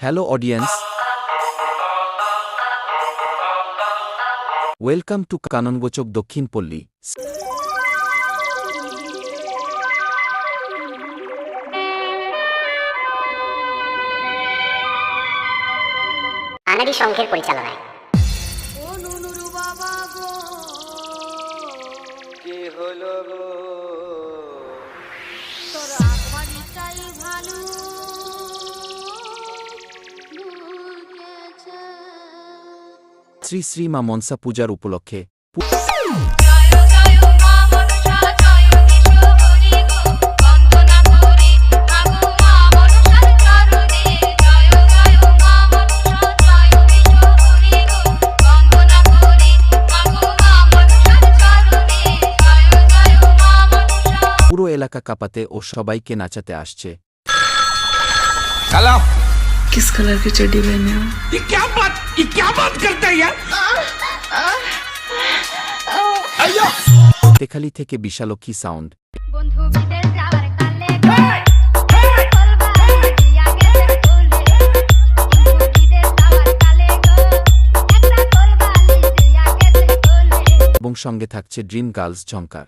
Hello audience welcome to Kanangochak Dakshin Palli আনাদি সংঘের পরিচালনায়। ও নুনুর বাবা গো কি হলো গো? তোর আগবাড়িটাই ভালো শ্রী জয় মা মনসা পুরো এলাকা কাঁপাতে ও সবাইকে নাচাতে আসছে। किस कलर की चड्डी पहने हो ये क्या बात ये क्या बात करता है यार अयो তেখালি থেকে বিশালক্ষী সাউন্ড বন্ধু বিদেশ যাওয়ার কালে কলবা দিয়া গেছে কোলে বন্ধু বিদেশ যাওয়ার কালে গো একটা কলবালি দিয়া গেছে কোলে এবং সঙ্গে থাকছে ড্রিম গার্লস ঝঙ্কার